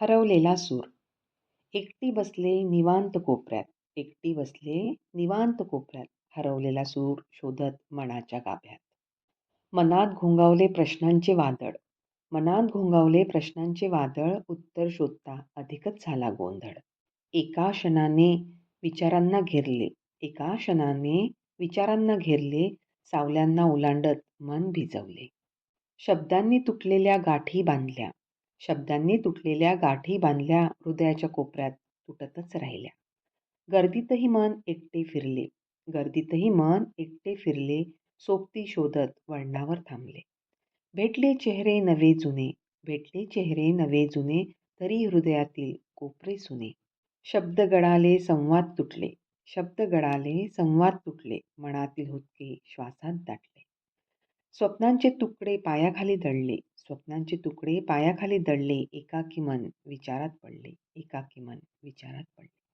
हरवलेला सूर. एकटी बसले निवांत कोपऱ्यात. एकटी बसले निवांत कोपऱ्यात. हरवलेला सूर शोधत मनाच्या गाभ्यात. मनात घोंगावले प्रश्नांचे वादळ. मनात घोंगावले प्रश्नांचे वादळ उत्तर शोधता अधिकच झाला गोंधळ. एका क्षणाने विचारांना घेरले. एका क्षणाने विचारांना घेरले. सावल्यांना ओलांडत मन भिजवले. शब्दांनी तुटलेल्या गाठी बांधल्या. शब्दांनी तुटलेल्या गाठी बांधल्या हृदयाच्या कोपऱ्यात तुटतच राहिल्या. गर्दीतही मन एकटे फिरले. गर्दीतही मन एकटे फिरले. सोबती शोधत वळणावर थांबले. भेटले चेहरे नवे जुने. भेटले चेहरे नवे जुने. तरी हृदयातील कोपरे सुने. शब्द गडाले संवाद तुटले. शब्द गडाले संवाद तुटले. मनातील हुदके श्वासात दाटले. स्वप्नांचे तुकडे पायाखाली दडले. स्वप्नांचे तुकडे पायाखाली दडले एकाकी मन विचारात पडले एकाकी मन विचारात पडले.